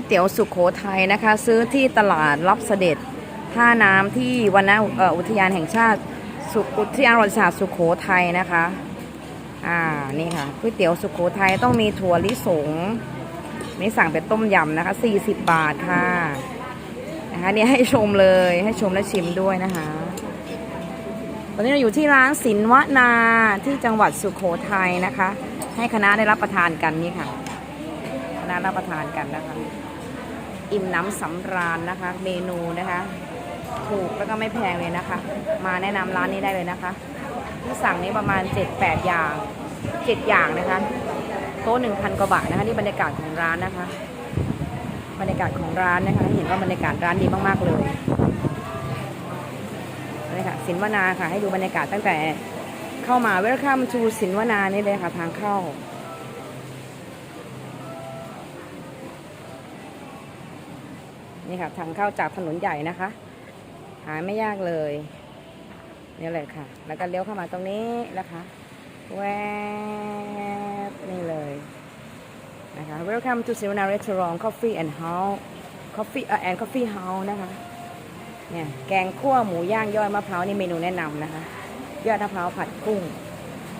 วยเตี๋ยวสุขโขทัยนะคะ ซื้อที่ตลาดรับเสด็จท่าน้ำที่วันนะอ่ออุทยานแห่งชาติสุอุทยานประวัติศาสตร์สุขโขทัยนะคะ อ่า นี่ค่ะก๋วยเตี๋ยวสุขโขทัยต้องมีถั่วลิสงนี่สั่งเป็นต้มยำนะคะ 40 บาทค่ะ นะคะนี่ให้ชมเลยให้ชมและชิมด้วยนะคะตอนนี้เราอยู่ที่ร้านสินวนาที่จังหวัดสุขโขทัยนะคะ ให้คณะได้รับประทานกันนี่ค่ะ คณะรับประทานกันนะคะ อิ่มน้ำสำราญนะคะ เมนูนะคะ ถูกแล้วก็ไม่แพงเลยนะคะ มาแนะนำร้านนี้ได้เลยนะคะ ที่สั่งนี้ประมาณ 7-8 อย่าง 7 อย่างนะคะ โต๊ะ1,000กว่าบาทนะคะนี่บรรยากาศของร้านนะคะ บรรยากาศของร้านนะคะเห็นว่าบรรยากาศร้านดีมากๆเลยนี่ค่ะสินวนาค่ะให้ดูบรรยากาศตั้งแต่เข้ามา Welcome to สินวนานี่เลยค่ะทางเข้า นี่ค่ะทางเข้าจากถนนใหญ่นะคะ หาไม่ยากเลยนี่เลยค่ะ แล้วก็เลี้ยวเข้ามาตรงนี้นะคะ แวบนี่เลยนะคะ Welcome to Silvana Restaurant Coffee and House Coffee uh, and Coffee House นะคะ เนี่ยแกงคั่วหมูย่างยอดมะพร้าวนี่เมนูแนะนำนะคะ ยอดมะพร้าวผัดกุ้ง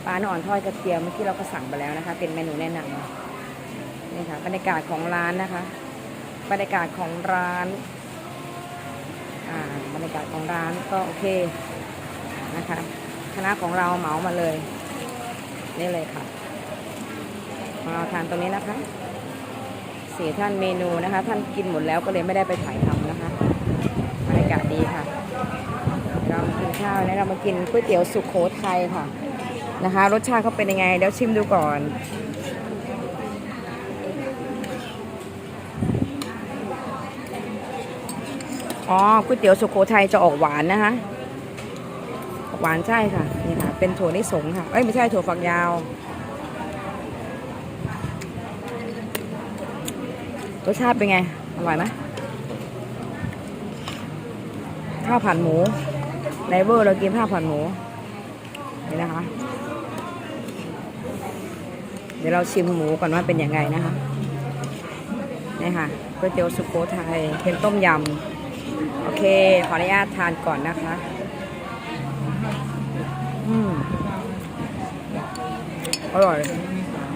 ปลาหนอนทอดกระเทียมเมื่อกี้เราก็สั่งไปแล้วนะคะ เป็นเมนูแนะนำนี่ค่ะบรรยากาศของร้านนะคะ บรรยากาศของร้านบรรยากาศของร้านก็โอเคนะคะคณะของเราเหมามาเลย นี่เลยค่ะมาทานตรงนี้นะคะสี่ท่านเมนูนะคะ ท่านกินหมดแล้วก็เลยไม่ได้ไปถ่ายทำนะคะบรรยากาศดีค่ะ เรามากินข้าวแล้วเรามากินก๋วยเตี๋ยวสุขโขทัยค่ะนะคะ รสชาติเขาเป็นยังไง เดี๋ยวชิมดูก่อน อ๋อก๋วยเตี๋ยวสุโขทัยจะออกหวานนะคะหวานใช่ค่ะนี่ค่ะ เป็นถั่วลิสงค่ะเอ้ยไม่ใช่ถั่วฝักยาวรสชาติเป็นไง อร่อยไหมข้าวผัดหมูไดเวอร์เรากินข้าวผัดหมูนี่นะคะ เดี๋ยวเราชิมหมูก่อนว่าเป็นยังไงนะคะนี่ค่ะก๋วยเตี๋ยวสุโขทัยเป็นต้มยำ โอเค ขออนุญาตทานก่อนนะคะ อืม อร่อย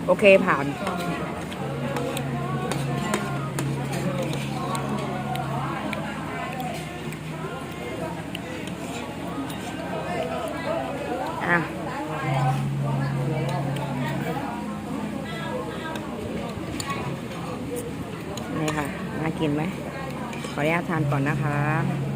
โอเคผ่าน อะนี่ค่ะ น่ากินไหม ขออนุญาตทานก่อนนะคะ